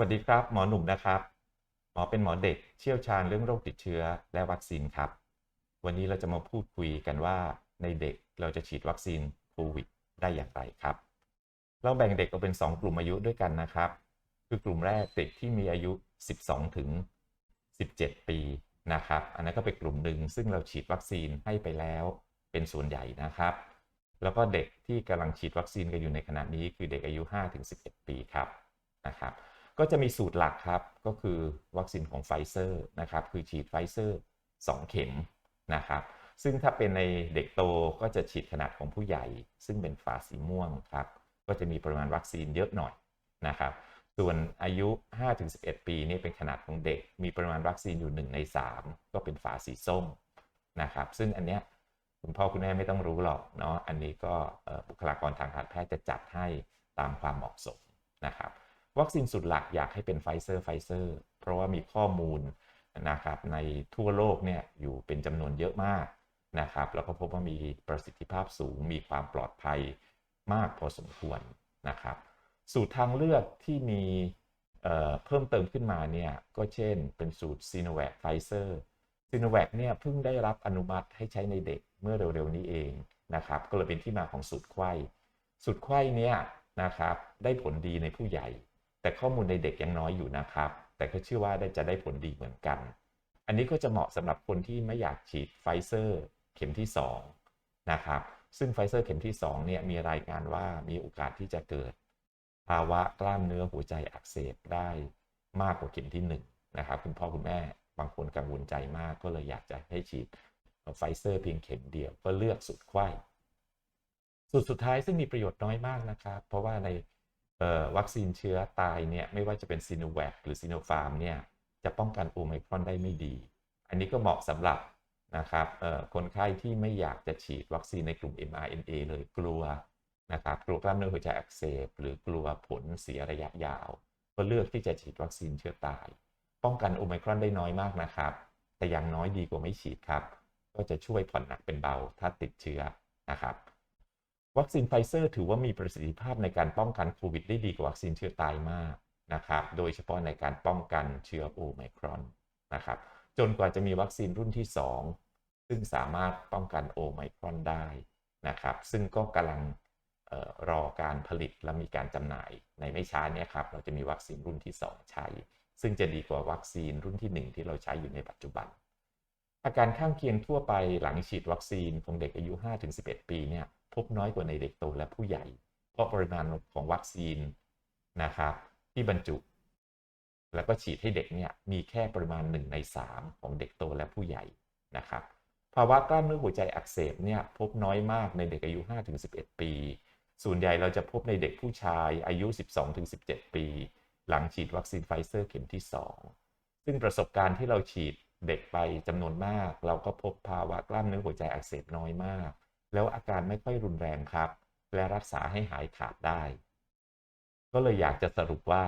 วัสดีครับ หมอหนุ่มนะครับ หมอเป็นหมอเด็กเชี่ยวชาญเรื่องโรคติดเชื้อและวัคซีนครับ วันนี้เราจะมาพูดคุยกันว่าในเด็กเราจะฉีดวัคซีนโควิดได้อย่างไรครับ เราแบ่งเด็กออกเป็น 2 กลุ่มอายุด้วยกันนะครับ คือกลุ่มแรกเด็กที่มีอายุ 12 ถึง 17 ปีนะครับ อันนั้นก็เป็นกลุ่มหนึ่งซึ่งเราฉีดวัคซีนให้ไปแล้วเป็นส่วนใหญ่นะครับ แล้วก็เด็กที่กำลังฉีดวัคซีนกันอยู่ในขณะนี้คือเด็กอายุ5-11 ปีครับนะครับ ก็จะมีสูตรหลักครับ ก็คือวัคซีนของไฟเซอร์นะครับ คือฉีดไฟเซอร์ 2 เข็มนะครับ ซึ่งถ้าเป็นในเด็กโตก็จะฉีดขนาดของผู้ใหญ่ ซึ่งเป็นฝาสีม่วงครับ ก็จะมีปริมาณวัคซีนเยอะหน่อยนะครับ ส่วนอายุ 5-11 ปีนี่เป็นขนาดของเด็ก มีปริมาณวัคซีนอยู่ 1 ใน 3 ก็เป็นฝาสีส้มนะครับ ซึ่งอันเนี้ยคุณพ่อคุณแม่ไม่ต้องรู้หรอกเนาะ อันนี้ก็บุคลากรทางการแพทย์จะจัดให้ตามความเหมาะสมนะครับ วัคซีนสุดหลักอยากให้เป็นไฟเซอร์ไฟเซอร์เพราะว่ามีข้อมูลนะครับในทั่วโลกเนี่ยอยู่เป็นจำนวนเยอะมากนะครับแล้วก็พบว่ามีประสิทธิภาพสูง มีความปลอดภัยมากพอสมควรนะครับสูตรทางเลือกที่มีเเพิ่มเติมขึ้นมาเนี่ยก็เช่นเป็นสูตรซีโนแวคไฟเซอร์ซีโนแวคเนี่ยเพิ่งได้รับอนุมัติให้ใช้ในเด็กเมื่อเร็วๆนี้เองนะครับก็เลยเป็นที่มาของสูตรไข้สูตรไข้เนี่ยนะครับได้ผลดีในผู้ใหญ่ แต่ข้อมูลในเด็กยังน้อยอยู่นะครับ แต่ก็เชื่อว่าได้จะได้ผลดีเหมือนกัน อันนี้ก็จะเหมาะสำหรับคนที่ไม่อยากฉีดไฟเซอร์เข็มที่2นะครับ ซึ่งไฟเซอร์เข็มที่2เนี่ยมีรายงานว่ามีโอกาสที่จะเกิด ภาวะกล้ามเนื้อหัวใจอักเสบได้มากกว่าเข็มที่1นะครับคุณพ่อคุณแม่บางคนกังวลใจมากก็เลยอยากจะให้ฉีดไฟเซอร์เพียงเข็มเดียวก็เลือกสุดไข้สุดสุดท้ายซึ่งมีประโยชน์น้อยมากนะครับ เพราะว่าใน วัคซีนเชื้อตายเนี่ยไม่ว่าจะเป็นซีโนแวคหรือซีโนฟาร์มเนี่ยจะป้องกันโอไมครอนได้ไม่ดี อันนี้ก็เหมาะสำหรับนะครับคนไข้ที่ไม่อยากจะฉีดวัคซีนในกลุ่ม mRNA เลยกลัวนะครับกลัวกล้ามเนื้อหัวใจอักเสบหรือกลัวผลเสียระยะยาว ก็เลือกที่จะฉีดวัคซีนเชื้อตาย ป้องกันโอไมครอนได้น้อยมากนะครับ แต่อย่างน้อยดีกว่าไม่ฉีดครับ ก็จะช่วยผ่อนหนักเป็นเบาถ้าติดเชื้อนะครับ วัคซีนไฟเซอร์ถือว่ามีประสิทธิภาพในการป้องกันโควิดได้ดีกว่าวัคซีนเชื้อตายมากนะครับ โดยเฉพาะในการป้องกันเชื้อโอไมครอนนะครับ จนกว่าจะมีวัคซีนรุ่นที่ 2 ซึ่งสามารถป้องกันโอไมครอนได้นะครับ ซึ่งก็กำลังรอการผลิตและมีการจำหน่ายในไม่ช้านี้ครับ เราจะมีวัคซีนรุ่นที่ 2 ใช้ ซึ่งจะดีกว่าวัคซีนรุ่นที่ 1 ที่เราใช้อยู่ในปัจจุบัน อาการข้างเคียงทั่วไปหลังฉีดวัคซีนของเด็กอายุ 5-11 ปีเนี่ย พบน้อยกว่าในเด็กโตและผู้ใหญ่ เพราะปริมาณของวัคซีนนะครับที่บรรจุ แล้วก็ฉีดให้เด็กเนี่ยมีแค่ปริมาณ 1 ใน 3 ของเด็กโตและผู้ใหญ่นะครับภาวะกล้ามเนื้อหัวใจอักเสบเนี่ยพบน้อยมากในเด็กอายุ 5-11 ปี ส่วนใหญ่เราจะพบในเด็กผู้ชายอายุ 12-17 ปี หลังฉีดวัคซีนไฟเซอร์เข็มที่ 2 ซึ่งประสบการณ์ที่เราฉีดเด็กไปจำนวนมาก เราก็พบภาวะกล้ามเนื้อหัวใจอักเสบน้อยมาก แล้วอาการไม่ค่อยรุนแรงครับ และรักษาให้หายขาดได้ ก็เลยอยากจะสรุปว่า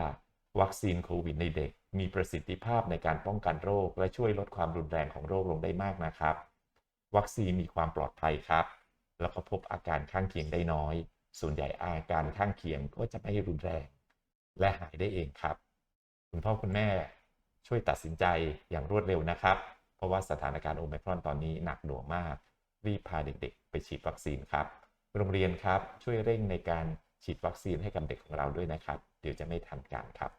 วัคซีนโควิดในเด็ก มีประสิทธิภาพในการป้องกันโรค และช่วยลดความรุนแรงของโรคลงได้มากนะครับ วัคซีนมีความปลอดภัยครับ แล้วก็พบอาการข้างเคียงได้น้อย ส่วนใหญ่อาการข้างเคียงก็จะไม่รุนแรง และหายได้เองครับ คุณพ่อคุณแม่ช่วยตัดสินใจอย่างรวดเร็วนะครับ เพราะว่าสถานการณ์โอมครอนตอนนี้หนักหน่วงมาก รีบพาเด็กๆ ไปฉีดวัคซีนครับ โรงเรียนครับช่วยเร่งในการฉีดวัคซีนให้กับเด็กของเราด้วยนะครับ เดี๋ยวจะไม่ทันการครับ